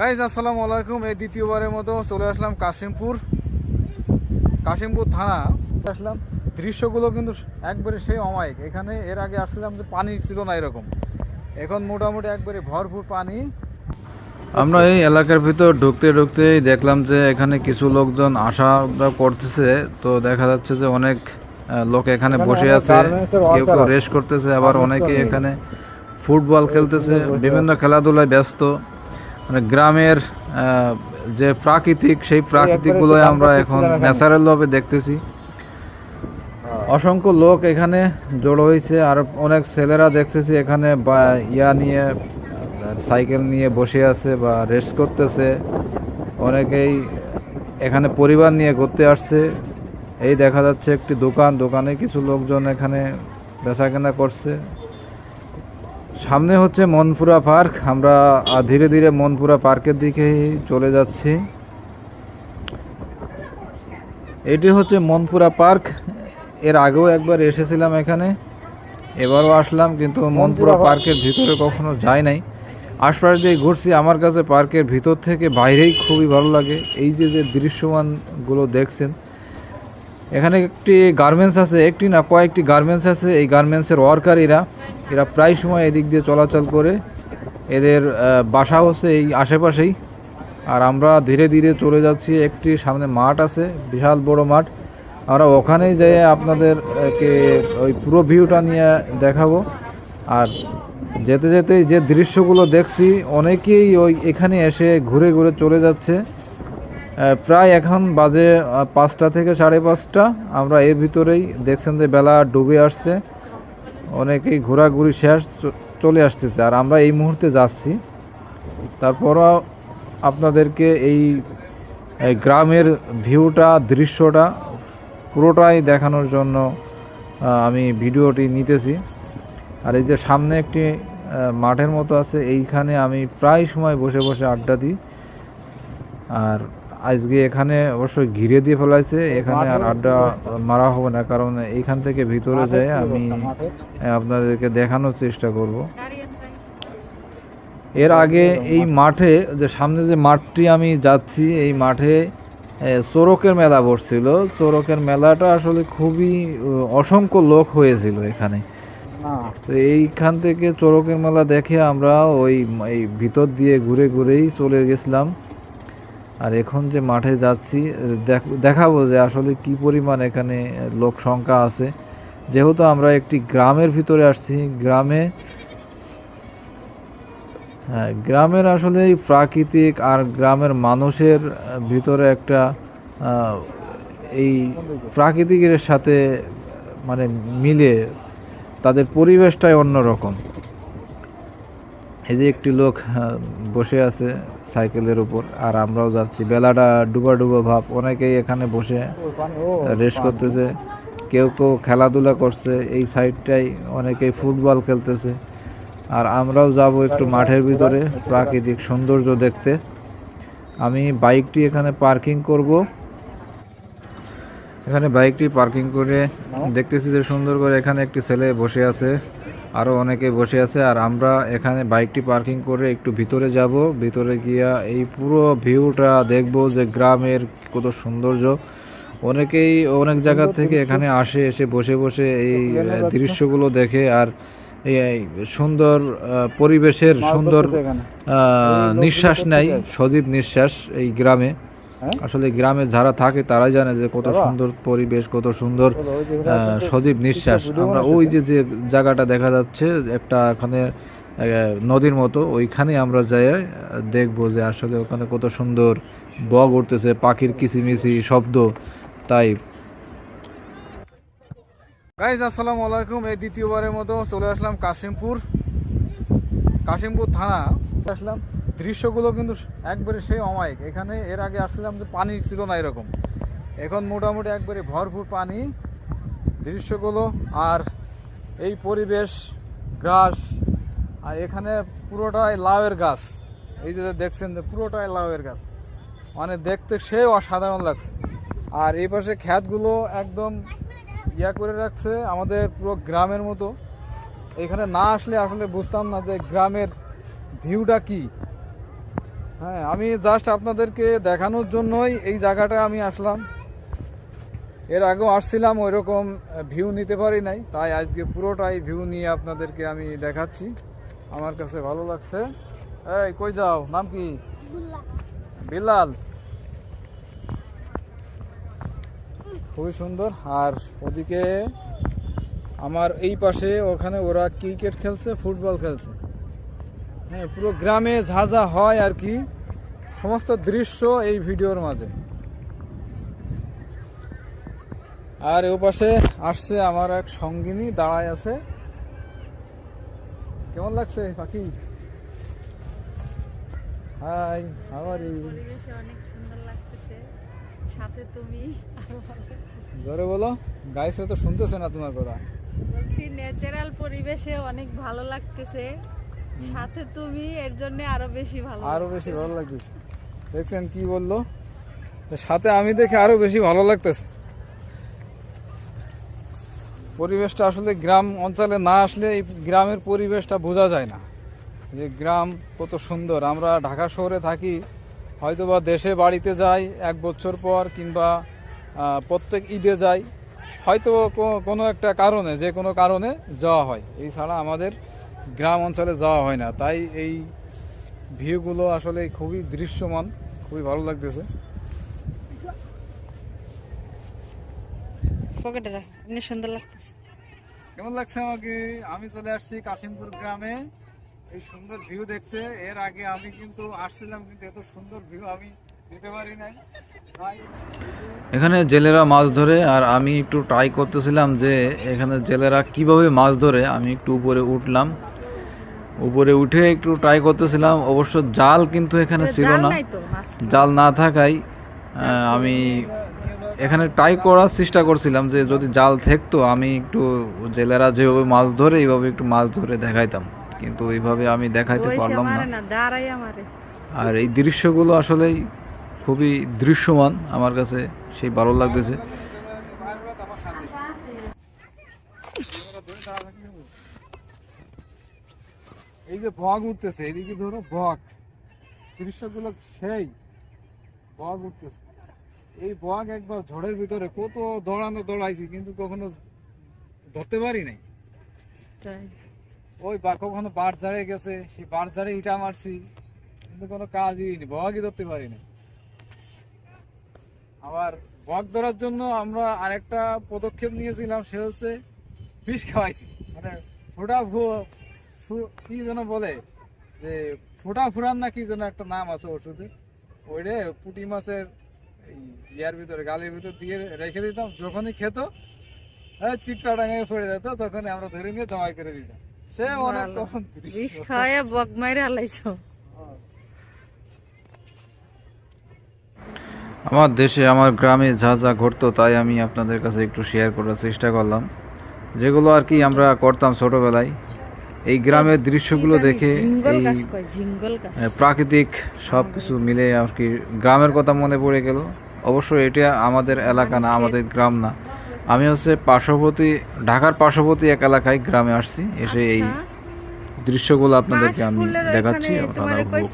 Guys আসসালামু আলাইকুম। এই দ্বিতীয়বারের মতো চলে আসলাম কাশিমপুর। কাশিমপুর থানা। আসলাম। দৃশ্যগুলো কিন্তু একবারে সেই অমায়িক। এখানে এর আগে আসছিলাম যে পানি ছিল না এরকম। এখন মোটামুটি একবারে ভরপুর পানি। আমরা এই এলাকার ভিতর ঢুকতে ঢুকতেই দেখলাম যে এখানে কিছু লোকজন আসা করতেছে। তো দেখা যাচ্ছে যে অনেক লোক এখানে বসে আছে। কেউ কেউ রেস্ট করতেছে আবার অনেকে এখানে ফুটবল খেলতেছে। বিভিন্ন খেলাধুলায় ব্যস্ত। মানে গ্রামের যে প্রাকৃতিক সেই প্রাকৃতিকগুলোই আমরা এখন ন্যাচারাল ভাবে দেখতেছি। অসংখ্য লোক এখানে জড়ো হয়েছে আর অনেক ছেলেরা দেখতেছি এখানে বা ইয়া নিয়ে সাইকেল নিয়ে বসে আছে বা রেস্ট করতেছে। অনেকেই এখানে পরিবার নিয়ে ঘুরতে আসছে। এই দেখা যাচ্ছে একটি দোকান দোকানে কিছু লোকজন এখানে বেচাকেনা করছে। সামনে হচ্ছে মনপুরা পার্ক। আমরা ধীরে ধীরে মনপুরা পার্কের দিকেই চলে যাচ্ছি। এটি হচ্ছে মনপুরা পার্ক। এর আগেও একবার এসেছিলাম এখানে এবারও আসলাম কিন্তু মনপুরা পার্কের ভিতরে কখনো যাই নাই। আশপাশ দিয়ে ঘুরছি আমার কাছে পার্কের ভিতর থেকে বাইরেই খুবই ভালো লাগে। এই যে যে দৃশ্যমানগুলো দেখছেন এখানে একটি গার্মেন্টস আছে একটি না কয়েকটি গার্মেন্টস আছে। এই গার্মেন্টসের ওয়ার্কার এরা প্রায় সময় এদিক দিয়ে চলাচল করে। এদের বাসা হচ্ছে এই আশেপাশেই। আর আমরা ধীরে ধীরে চলে যাচ্ছি। একটি সামনে মাঠ আছে, বিশাল বড় মাঠ। আমরা ওখানেই যেয়ে আপনাদেরকে ওই পুরো ভিউটা নিয়ে দেখাবো। আর যেতে যেতে যে দৃশ্যগুলো দেখছি, অনেকেই ওই এখানে এসে ঘুরে ঘুরে চলে যাচ্ছে। প্রায় এখন বাজে পাঁচটা থেকে সাড়ে পাঁচটা। আমরা এর ভিতরেই দেখছেন যে বেলা ডুবে আসছে। অনেকেই ঘোরাঘুরি শেষ চলে আসতেছে। আর আমরা এই মুহূর্তে যাচ্ছি। তারপরও আপনাদেরকে এই গ্রামের ভিউটা, দৃশ্যটা পুরোটাই দেখানোর জন্য আমি ভিডিওটি নিতেছি। আর এই যে সামনে একটি মাঠের মতো আছে। এইখানে আমি প্রায় সময় বসে বসে আড্ডা দিই। আর আজকে এখানে অবশ্যই ঘিরে দিয়ে ফেলাইছে এখানে আর আড্ডা মারা হবে না কারণ এইখান থেকে ভিতরে যায় আমি আপনাদেরকে দেখানোর চেষ্টা করব। এর আগে এই মাঠে যে সামনে যে মাঠটি আমি যাচ্ছি এই মাঠে চোরকের মেলা বসছিল। চোরকের মেলাটা আসলে খুবই অসংখ্য লোক হয়েছিল এখানে। তো এইখান থেকে চোরকের মেলা দেখে আমরা ওই ভিতর দিয়ে ঘুরে ঘুরেই চলে গেছিলাম। আর এখন যে মাঠে যাচ্ছি দেখ- দেখাবো যে আসলে কি পরিমাণ এখানে লোক সংখ্যা আছে। যেহেতু আমরা একটি গ্রামের ভিতরে আসছি গ্রামে হ্যাঁ গ্রামের আসলে প্রাকৃতিক আর গ্রামের মানুষের ভিতরে একটা এই প্রাকৃতিকের সাথে মানে মিলে তাদের পরিবেশটাই অন্যরকম। এই যে একটি লোক আহ, বসে আছে। সাইকেলের উপর, আর আমরাও যাচ্ছি। বেলাটা ডুবা ডুবা ভাব, অনেকেই এখানে বসে রেস্ট করতেছে। কেউ কেউ খেলাধুলা করছে, এই সাইডটাই অনেকেই ফুটবল খেলতেছে। আর আমরাও যাব একটু মাঠের ভিতরে, প্রাকৃতিক সৌন্দর্য দেখতে। আমি বাইকটি এখানে পার্কিং করব। এখানে বাইকটি পার্কিং করে দেখতেছি যে সুন্দর করে এখানে একটি ছেলে বসে আছে। আরও অনেকে বসে আছে, আর আমরা এখানে বাইকটি পার্কিং করে একটু ভিতরে যাব। ভিতরে গিয়া এই পুরো ভিউটা দেখব যে গ্রামের কত সৌন্দর্য। অনেকেই অনেক জায়গা থেকে এখানে আসে, এসে বসে বসে এই দৃশ্যগুলো দেখে, আর এই সুন্দর পরিবেশের সুন্দর নিঃশ্বাস নেয়, সজীব নিঃশ্বাস এই গ্রামে। আসলে গ্রামে যারা থাকে তারাই জানে যে কত সুন্দর পরিবেশ কত সুন্দর আহ, সজীব নিঃশ্বাস। আমরা ওই যে যে জায়গাটা দেখা যাচ্ছে একটা আহ, নদীর মতো ওইখানে আমরা যাই দেখব যে আসলে ওখানে কত সুন্দর বগ উঠতেছে পাখির কিচিমিচি শব্দ তাই। গাইজ আসসালামু আলাইকুম। এই দ্বিতীয়বারের মতো চলে আসলাম কাশিমপুর। কাশিমপুর থানা। আসলাম। দৃশ্যগুলো কিন্তু একবারে সেই অমায়িক। এখানে এর আগে আসছিলাম যে পানি ছিল না এরকম। এখন মোটামুটি একবারে ভরপুর পানি, দৃশ্যগুলো আর এই পরিবেশ, ঘাস, আর এখানে পুরোটাই লাউয়ের গাছ। এই যে দেখছেন যে পুরোটাই লাউয়ের গাছ। মানে দেখতে সেই অসাধারণ লাগছে। আর এই পাশে খ্যাতগুলো একদম ইয়া করে রাখছে আমাদের পুরো গ্রামের মতো। এখানে না আসলে আসলে বুঝতাম না যে গ্রামের ভিউটা কি। হ্যাঁ আমি জাস্ট আপনাদেরকে দেখানোর জন্যই এই জায়গাটা আমি আসলাম। এর আগেও আসছিলাম ওই রকম ভিউ নিতে পারি নাই। তাই আজকে পুরোটাই ভিউ নিয়ে আপনাদেরকে আমি দেখাচ্ছি। আমার কাছে ভালো লাগছে। এই কই যাও? নাম কি? বিলাল খুবই সুন্দর। আর ওদিকে আমার এই পাশে ওখানে ওরা ক্রিকেট খেলছে ফুটবল খেলছে। হ্যাঁ পুরো গ্রামে যা যা হয় আর কি সমস্ত দৃশ্য এই ভিডিওর মাঝে। আর ও পাশে আসছে আমার এক সঙ্গিনী দাঁড়ায় আছে। কেমন লাগছে পাখি? হাই হাওয়ার পরিবেশে অনেক সুন্দর লাগতেছে। সাথে তুমি আরও। জোরে বলো গাইছে তো শুনতেছে না তোমার কথা। বলছি ন্যাচারাল পরিবেশে অনেক ভালো লাগতেছে। সাথে তুমি এর জন্য আরও বেশি ভালো আরও বেশি ভালো লাগতেছে। দেখছেন কি বলল? সাথে আমি দেখে আরও বেশি ভালো লাগতেছে। পরিবেশটা আসলে গ্রাম অঞ্চলে না আসলে এই গ্রামের পরিবেশটা বোঝা যায় না। যে গ্রাম কত সুন্দর। আমরা ঢাকা শহরে থাকি হয়তোবা দেশে বাড়িতে যাই এক বছর পর কিংবা প্রত্যেক ঈদে যাই। হয়তো কোনো একটা কারণে যে কোনো কারণে যাওয়া হয়। এই ছাড়া আমাদের গ্রাম অঞ্চলে যাওয়া হয় না। তাই এই ভিউগুলো আসলে খুবই দৃশ্যমান খুবই ভালো লাগতেছে। সুন্দর কেমন লাগছে আমাকে? আমি চলে আসছি কাশিমপুর গ্রামে। এই সুন্দর ভিউ দেখতে। এর আগে আমি কিন্তু আসছিলাম কিন্তু এত সুন্দর ভিউ আমি দিতে পারি নাই। তাই এখানে জেলেরা মাছ ধরে আর আমি একটু ট্রাই করতেছিলাম যে এখানে জেলেরা কীভাবে মাছ ধরে আমি একটু উপরে উঠলাম। উপরে উঠে একটু ট্রাই করতেছিলাম। অবশ্য জাল কিন্তু এখানে ছিল না। জাল না থাকায় আমি এখানে ট্রাই করার চেষ্টা করছিলাম যে যদি জাল থাকতো আমি একটু জেলেরা যেভাবে মাছ ধরে এইভাবে একটু মাছ ধরে দেখাইতাম। কিন্তু এইভাবে আমি দেখাইতে পারলাম না। আর এই দৃশ্যগুলো আসলেই খুবই দৃশ্যমান আমার কাছে সেই ভালো লাগতেছে। এই যে বগ উঠতেছে এদিকে ধরো বগ। দৃশ্যগুলো সেই বগ উঠতেছে। এই বগ একবার ঝড়ের ভিতরে কত দৌড়ানো দৌড়াইছি কিন্তু কখনো ধরতে পারি নাই। ওই বা কখনো বাড় ঝাড়ে গেছে সেই বাড় ঝাড়ে ইটা মারছি কিন্তু কোনো কাজই হয়নি বগই ধরতে পারিনি আবার বক ধরার জন্য আমরা আরেকটা পদক্ষেপ নিয়েছিলাম সে হচ্ছে বিষ খাওয়াইছি। মানে ফোটা কি যেন বলে যে ফোটা ফুরান না কি যেন একটা নাম আছে ওষুধে ওইটা পুঁটি মাছের ইয়ার ভিতরে গালের ভিতর দিয়ে রেখে দিতাম যখনই খেত হ্যাঁ চিপটা ডাঙায় পড়ে যেত তখনই আমরা ধরে নিয়ে জমাই করে দিতাম। সে অনেক। বিষ খাওয়াইয়া বক মাইরে হালাইছো। আমার দেশে আমার গ্রামে যা যা ঘটতো তাই আমি আপনাদের কাছে একটু শেয়ার করার চেষ্টা করলাম। যেগুলো আর কি আমরা করতাম ছোটবেলায় এই গ্রামের দৃশ্যগুলো দেখে এই প্রাকৃতিক সব কিছু মিলে আর কি গ্রামের কথা মনে পড়ে গেল। অবশ্য এটা আমাদের এলাকা না আমাদের গ্রাম না। আমি হচ্ছে পার্শ্ববর্তী ঢাকার পার্শ্ববর্তী এক এলাকায় গ্রামে আসছি এসে এই আচ্ছা। দৃশ্যগুলো আপনাদেরকে আমি দেখাচ্ছি আপনারা উপভোগ